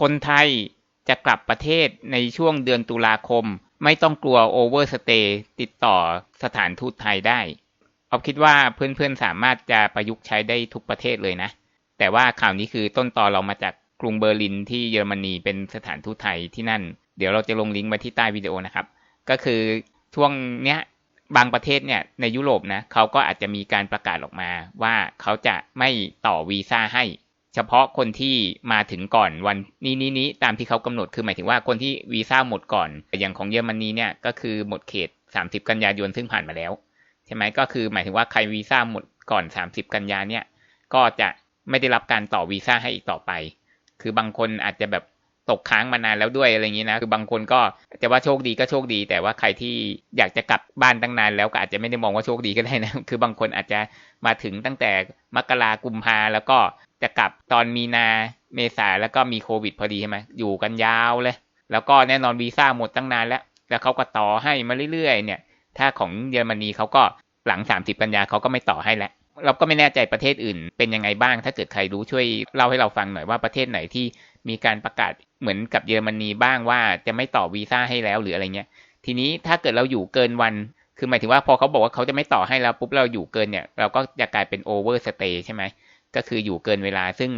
คนไทยจะกลับประเทศในช่วงเดือนตุลาคม ไม่ต้องกลัวโอเวอร์สเตย์ติดต่อสถานทูตไทยได้เอาคิดว่าเพื่อนๆสามารถจะประยุกต์ใช้ได้ทุกประเทศเลยนะ แต่ว่าข่าวนี้คือต้นตอเรามาจากกรุงเบอร์ลินที่เยอรมนีเป็นสถานทูตไทยที่นั่น เดี๋ยวเราจะลงลิงก์ไว้ที่ใต้วิดีโอนะครับ ก็คือช่วงเนี้ยบางประเทศเนี่ยในยุโรปนะเขาก็อาจจะมีการประกาศออกมาว่าเขาจะไม่ต่อวีซ่าให้ เฉพาะคนที่มาถึงก่อนวันนี้นี้นี้ตามที่เขากำหนดคือหมายถึงว่าคนที่วีซ่าหมดก่อนอย่างของเยอรมนีเนี่ยก็คือหมดเขต 30 กันยายนซึ่งผ่านมาแล้วใช่ไหมก็คือหมายถึงว่าใครวีซ่าหมดก่อน 30 กันยาเนี่ยก็จะไม่ได้รับการต่อวีซ่าให้อีกต่อไป คือบางคนอาจจะแบบตกค้างมานานแล้วด้วยอะไรอย่างนี้นะ คือบางคนก็จะว่าโชคดีก็โชคดี แต่ว่าใครที่อยากจะกลับบ้านตั้งนานแล้วก็อาจจะไม่ได้มองว่าโชคดีก็ได้นะ คือบางคนอาจจะมาถึงตั้งแต่มกรากุมภาแล้วก็ จะกลับตอนมีนาเมษาแล้วก็มีโควิดพอดีใช่ไหมอยู่กันยาวเลย แล้วก็แน่นอนวีซ่าหมดตั้งนานแล้ว แล้วเขาก็ต่อให้มาเรื่อยๆเนี่ย ถ้าของเยอรมนีเขาก็หลัง 30 กันยาเขาก็ไม่ต่อให้แล้วเราก็ไม่แน่ใจประเทศอื่น เป็นยังไงบ้าง ถ้าเกิดใครรู้ช่วยเล่าให้เราฟังหน่อยว่าประเทศไหนที่มีการประกาศเหมือนกับเยอรมนีบ้างว่าจะไม่ต่อวีซ่าให้แล้วหรืออะไรเงี้ย ทีนี้ถ้าเกิดเราอยู่เกินวัน คือหมายถึงว่าพอเขาบอกว่าเขาจะไม่ต่อให้แล้วปุ๊บเราอยู่เกินเนี่ย เราก็จะกลายเป็นโอเวอร์สเตย์ใช่ไหม ก็คืออยู่เกินเวลา ซึ่ง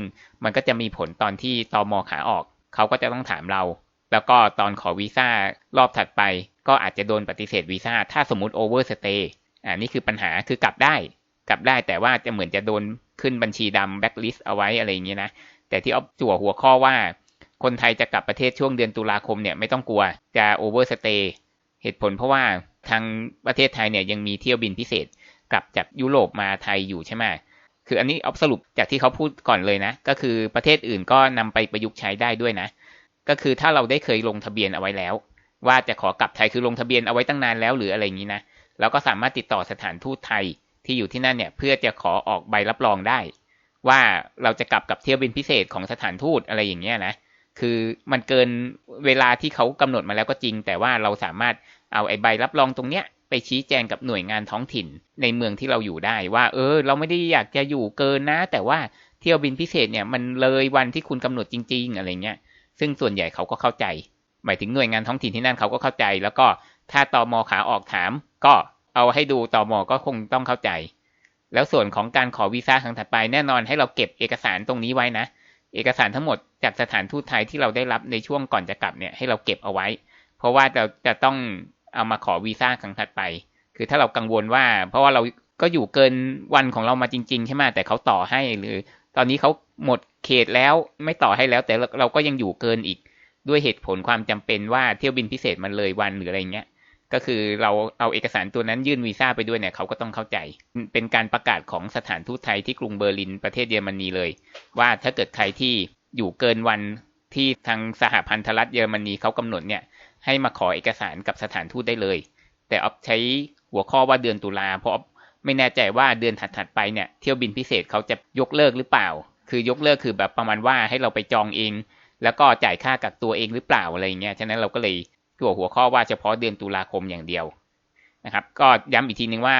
มันก็จะมีผลตอนที่ตอมอขาออกเขาก็จะต้องถามเรา แล้วก็ตอนขอวีซ่ารอบถัดไป ก็อาจจะโดนปฏิเสธวีซ่าถ้าสมมติโอเวอร์สเตย์อ่านี่คือปัญหาคือกลับได้ กลับได้แต่ว่าจะเหมือนจะโดนขึ้นบัญชีดำแบ็คลิสต์เอาไว้อะไรอย่างเงี้ยนะแต่ที่เอาจั่วหัวข้อว่า คนไทยจะกลับประเทศช่วงเดือนตุลาคมเนี่ยไม่ต้องกลัวจะโอเวอร์สเตย์เหตุผลเพราะว่าทางประเทศไทยเนี่ยยังมีเที่ยวบินพิเศษกลับจากยุโรปมาไทยอยู่ใช่ไหม คืออันนี้เอาสรุปจากที่เขาพูดก่อนเลยนะ ก็คือประเทศอื่นก็นำไปประยุกต์ใช้ได้ด้วยนะ ก็คือถ้าเราได้เคยลงทะเบียนเอาไว้แล้ว ว่าจะขอกลับไทยคือลงทะเบียนเอาไว้ตั้งนานแล้วหรืออะไรอย่างนี้นะเราก็สามารถติดต่อสถานทูตไทยที่อยู่ที่นั่นเนี่ยเพื่อจะขอออกใบรับรองได้ ว่าเราจะกลับกับเที่ยวบินพิเศษของสถานทูตอะไรอย่างเงี้ยนะคือมันเกินเวลาที่เขากำหนดมาแล้วก็จริง แต่ว่าเราสามารถเอาไอ้ใบรับรองตรงเนี้ย ไปชี้แจงกับหน่วยงานท้องถิ่นในเมืองที่เราอยู่ได้ว่า เออ เราไม่ได้อยากจะอยู่เกินนะ แต่ว่าเที่ยวบินพิเศษเนี่ยมันเลยวันที่คุณกำหนดจริง ๆ อะไรเงี้ย ซึ่งส่วนใหญ่เขาก็เข้าใจ หมายถึงหน่วยงานท้องถิ่นที่นั่นเขาก็เข้าใจ แล้วก็ถ้าตอมอขาออกถาม ก็เอาให้ดูตอมอก็คงต้องเข้าใจ แล้วส่วนของการขอวีซ่าครั้งถัดไปแน่นอนให้เราเก็บเอกสารตรงนี้ไว้นะ เอกสารทั้งหมดจากสถานทูตไทยที่เราได้รับในช่วงก่อนจะกลับเนี่ยให้เราเก็บเอาไว้ เพราะว่าเราจะต้อง เอามาขอวีซ่าครั้งถัดไป คือถ้าเรากังวลว่า เพราะว่าเราก็อยู่เกินวันของเรามาจริง ๆ ใช่ไหมแต่เขาต่อให้หรือ ตอนนี้เขาหมดเขตแล้วไม่ต่อให้แล้ว แต่เราก็ยังอยู่เกินอีกด้วยเหตุผลความจำเป็นว่าเที่ยวบินพิเศษมันเลยวันหรืออะไรเงี้ยก็คือเราเอาเอกสารตัวนั้นยื่นวีซ่าไปด้วยเนี่ยเขาก็ต้องเข้าใจ เป็นการประกาศของสถานทูตไทยที่กรุงเบอร์ลินประเทศเยอรมนีเลย ว่าถ้าเกิดใครที่อยู่เกินวันที่ทางสหพันธรัฐเยอรมนีเขากำหนดเนี่ย ให้มาขอเอกสารกับสถานทูตได้เลย แต่ออฟใช้หัวข้อว่าเดือนตุลาเพราะไม่แน่ใจว่าเดือนถัดๆไปเนี่ยเที่ยวบินพิเศษเขาจะยกเลิกหรือเปล่า คือยกเลิกคือแบบประมาณว่าให้เราไปจองเอง แล้วก็จ่ายค่ากักตัวเองหรือเปล่าอะไรเงี้ยฉะนั้นเราก็เลยตัวหัวข้อว่าเฉพาะเดือนตุลาคมอย่างเดียวนะครับ ก็ย้ำอีกทีนึงว่า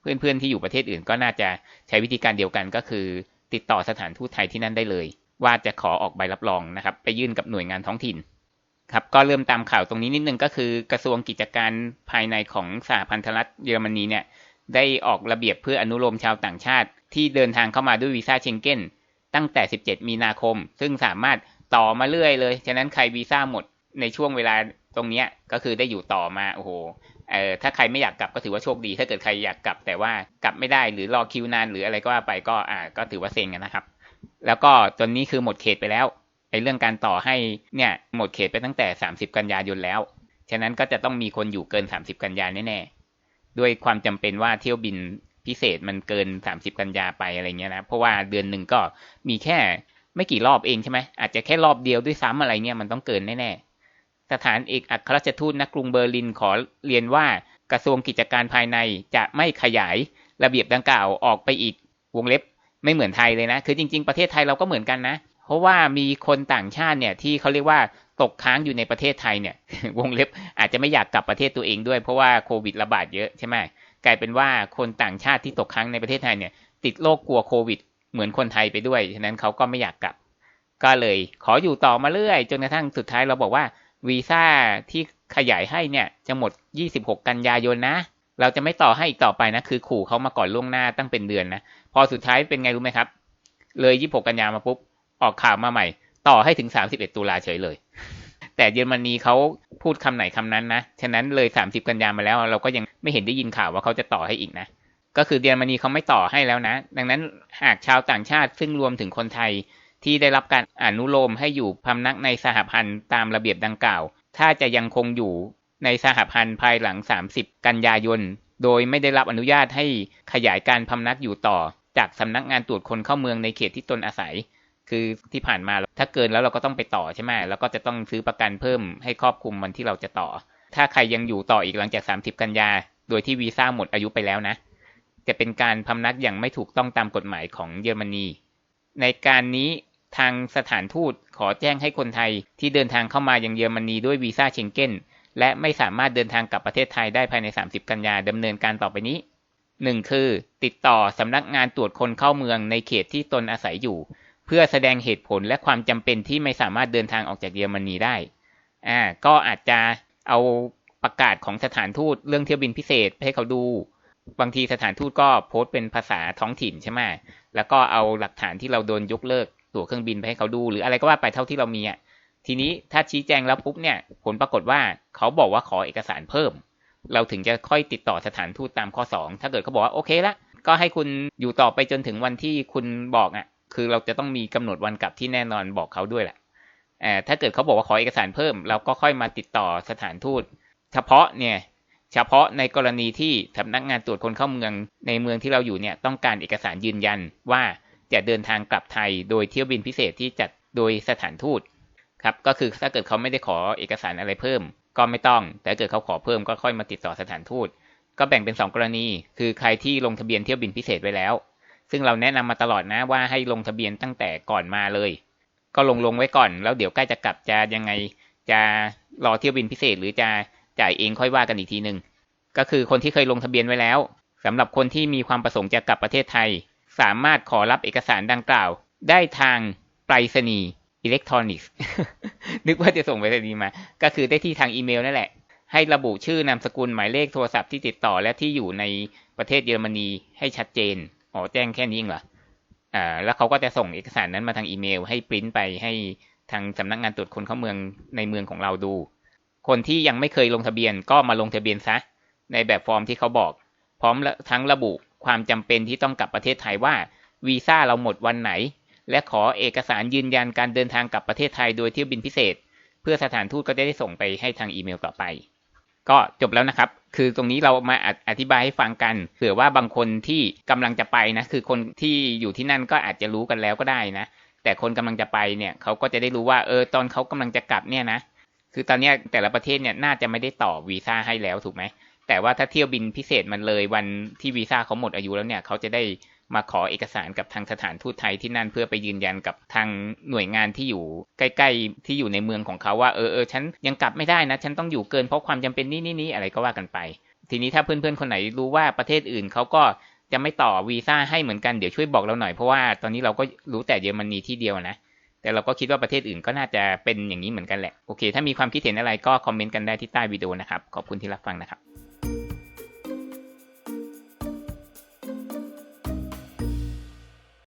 เพื่อนๆที่อยู่ประเทศอื่นก็น่าจะใช้วิธีการเดียวกันก็คือ ติดต่อสถานทูตไทยที่นั่นได้เลย ว่าจะขอออกใบรับรองนะครับ ไปยื่นกับหน่วยงานท้องถิ่น ครับก็เริ่มตามข่าวตรงนี้นิดนึงก็คือกระทรวงกิจการภายในของสหพันธรัฐเยอรมนีเนี่ยได้ออกระเบียบเพื่ออนุโลมชาวต่างชาติ ที่เดินทางเข้ามาด้วยวีซ่าเชงเก้นตั้งแต่ 17 มีนาคม ซึ่งสามารถต่อมาเรื่อยเลย ฉะนั้นใครวีซ่าหมดในช่วงเวลาตรงนี้ก็คือได้อยู่ต่อมาโอ้โหเออถ้าใครไม่อยากกลับก็ถือว่าโชคดี ถ้าเกิดใครอยากกลับแต่ว่ากลับไม่ได้หรือรอคิวนานหรืออะไรก็ว่าไปก็อ่าก็ถือว่าเซ็งกันนะครับ แล้วก็ตอนนี้คือหมดเขตไปแล้ว เรื่องการต่อให้เนี่ยหมดเขตไปตั้งแต่ 30 กันยายนแล้ว ฉะนั้นก็จะต้องมีคนอยู่เกิน 30 กันยาแน่ๆ ด้วยความจำเป็นว่าเที่ยวบินพิเศษมันเกิน 30 กันยาไปอะไรเงี้ยนะ เพราะว่าเดือนหนึ่งก็มีแค่ไม่กี่รอบเองใช่ไหมอาจจะแค่รอบเดียวด้วยซ้ำอะไรเงี้ยมันต้องเกินแน่ๆ สถานเอกอัครราชทูตณกรุงเบอร์ลินขอเรียนว่ากระทรวงกิจการภายในจะไม่ขยายระเบียบดังกล่าวออกไปอีกวงเล็บไม่เหมือนไทยเลยนะ คือจริง ๆ ประเทศไทยเราก็เหมือนกันนะ เพราะว่ามีคนต่างชาติเนี่ยที่เขาเรียกว่าตกค้างอยู่ในประเทศไทยเนี่ยวงเล็บอาจจะไม่อยากกลับประเทศตัวเองด้วยเพราะว่าโควิดระบาดเยอะใช่ไหมกลายเป็นว่าคนต่างชาติที่ตกค้างในประเทศไทยเนี่ย ติดโรคกลัวโควิด เหมือนคนไทยไปด้วยฉะนั้นเขาก็ไม่อยากกลับ ก็เลยขออยู่ต่อมาเรื่อยจนกระทั่งสุดท้ายเราบอกว่าวีซ่าที่ขยายให้เนี่ยจะหมด 26 กันยายนนะเราจะไม่ต่อให้อีกต่อไปนะ คือขู่เขามาก่อนล่วงหน้าตั้งเป็นเดือนนะ พอสุดท้ายเป็นไงรู้ไหมครับ เลย 26 กันยามาปุ๊บ ออกข่าวมาใหม่ ต่อให้ถึง 31 ตุลาเฉยเลย แต่เยอรมนีเขาพูดคำไหนคำนั้นนะ ฉะนั้นเลย 30 กันยามาแล้ว เราก็ยังไม่เห็นได้ยินข่าวว่าเขาจะต่อให้อีกนะ ก็คือเยอรมนีเขาไม่ต่อให้แล้วนะ ดังนั้นหากชาวต่างชาติซึ่งรวมถึงคนไทยที่ได้รับการอนุโลมให้อยู่พำนักในสหพันธ์ตามระเบียบดังกล่าว ถ้าจะยังคงอยู่ในสหพันธ์ภายหลัง 30 กันยายน โดยไม่ได้รับอนุญาตให้ขยายการพำนักอยู่ต่อ จากสำนักงานตรวจคนเข้าเมืองในเขตที่ตนอาศัย คือที่ผ่านมาถ้าเกินแล้วเราก็ต้องไปต่อใช่ไหมแล้วก็จะต้องซื้อประกันเพิ่มให้ครอบคลุมวันที่เราจะต่อ ถ้าใครยังอยู่ต่ออีกหลังจาก 30 กันยา โดยที่วีซ่าหมดอายุไปแล้วนะ จะเป็นการพำนักอย่างไม่ถูกต้องตามกฎหมายของเยอรมนี ในการนี้ทางสถานทูตขอแจ้งให้คนไทยที่เดินทางเข้ามายังเยอรมนีด้วยวีซ่าเชงเก้นและไม่สามารถเดินทางกลับประเทศไทยได้ภายใน 30 กันยาดำเนินการต่อไปนี้ 1. คือ ติดต่อสำนักงานตรวจคนเข้าเมืองในเขตที่ตนอาศัยอยู่ เพื่อแสดงเหตุผลและความจำเป็นที่ไม่สามารถเดินทางออกจากเยอรมนีได้อ่าก็อาจจะเอาประกาศของสถานทูตเรื่องเที่ยวบินพิเศษให้เขาดู บางทีสถานทูตก็โพสต์เป็นภาษาท้องถิ่นใช่ไหมแล้วก็เอาหลักฐานที่เราโดนยกเลิกตั๋วเครื่องบินไปให้เขาดู หรืออะไรก็ว่าไปเท่าที่เรามีอะทีนี้ถ้าชี้แจงแล้วปุ๊บเนี่ย ผลปรากฏว่าเขาบอกว่าขอเอกสารเพิ่ม เราถึงจะค่อยติดต่อสถานทูตตามข้อ 2 ถ้าเกิดเขาบอกว่าโอเคละก็ให้คุณอยู่ต่อไปจนถึงวันที่คุณบอกอะ คือเราจะต้องมีกำหนดวันกลับที่แน่นอนบอกเขาด้วยแหละอ่ถ้าเกิดเขาบอกว่าขอเอกสารเพิ่ม เราก็ค่อยมาติดต่อสถานทูต เฉพาะเนี่ยเฉพาะในกรณีที่สำนักงานตรวจคนเข้าเมืองในเมืองที่เราอยู่เนี่ยต้องการเอกสารยืนยันว่าจะเดินทางกลับไทยโดยเที่ยวบินพิเศษที่จัดโดยสถานทูตครับก็คือถ้าเกิดเขาไม่ได้ขอเอกสารอะไรเพิ่ม ก็ไม่ต้อง แต่ถ้าเกิดเขาขอเพิ่มก็ค่อยมาติดต่อสถานทูต ก็แบ่งเป็น 2 กรณี คือใครที่ลงทะเบียนเที่ยวบินพิเศษไว้แล้ว ซึ่งเราแนะนำมาตลอดนะว่าให้ลงทะเบียนตั้งแต่ก่อนมาเลย ก็ลงลงไว้ก่อน แล้วเดี๋ยวใกล้จะกลับจะยังไงจะรอเที่ยวบินพิเศษ หรือจะจ่ายเองค่อยว่ากันอีกทีหนึ่งก็คือคนที่เคยลงทะเบียนไว้แล้วสำหรับคนที่มีความประสงค์จะกลับประเทศไทย สามารถขอรับเอกสารดังกล่าว ได้ทางไปรษณีย์อิเล็กทรอนิกส์นึกว่าจะส่งไปรษณีย์มา ก็คือได้ที่ทางอีเมลนั่นแหละ ให้ระบุชื่อนามสกุลหมายเลขโทรศัพท์ที่ติดต่อและที่อยู่ในประเทศเยอรมนีให้ชัดเจน อ๋อแจ้งแค่นี้เองเหรออ่าแล้วเขาก็จะส่งเอกสารนั้นมาทางอีเมล ให้ปริ้นไปให้ทางสำนักงานตรวจคนเข้าเมืองในเมืองของเราดู คนที่ยังไม่เคยลงทะเบียนก็มาลงทะเบียนซะ ในแบบฟอร์มที่เขาบอก พร้อมทั้งระบุความจำเป็นที่ต้องกลับประเทศไทยว่าวีซ่าเราหมดวันไหน และขอเอกสารยืนยันการเดินทางกลับประเทศไทยโดยเที่ยวบินพิเศษ เพื่อสถานทูตก็จะได้ส่งไปให้ทางอีเมลต่อไป ก็จบแล้วนะครับ คือตรงนี้เรามาอธิบายให้ฟังกันเผื่อว่าบางคนที่กำลังจะไปนะ คือคนที่อยู่ที่นั่นก็อาจจะรู้กันแล้วก็ได้นะ แต่คนกำลังจะไปเนี่ยเขาก็จะได้รู้ว่าเออตอนเขากำลังจะกลับเนี่ยนะคือตอนนี้แต่ละประเทศเนี่ยน่าจะไม่ได้ต่อวีซ่าให้แล้วถูกไหมแต่ว่าถ้าเที่ยวบินพิเศษมันเลยวันที่วีซ่าเขาหมดอายุแล้วเนี่ยเขาจะได้ มาขอเอกสารกับทางสถานทูตไทยที่นั่นเพื่อไปยืนยันกับทางหน่วยงานที่อยู่ใกล้ ๆ ที่อยู่ในเมืองของเขาว่าเออเออฉันยังกลับไม่ได้นะ ฉันต้องอยู่เกินเพราะความจำเป็นนี่นี่นี่อะไรก็ว่ากันไป ทีนี้ถ้าเพื่อนๆคนไหนรู้ว่าประเทศอื่นเขาก็จะไม่ต่อวีซ่าให้เหมือนกันเดี๋ยวช่วยบอกเราหน่อยเพราะว่าตอนนี้เราก็รู้แต่เยอรมนีที่เดียวนะแต่เราก็คิดว่าประเทศอื่นก็น่าจะเป็นอย่างนี้เหมือนกันแหละ โอเค ถ้ามีความคิดเห็นอะไรก็คอมเมนต์กันได้ที่ใต้วิดีโอนะครับ ขอบคุณที่รับฟังนะครับ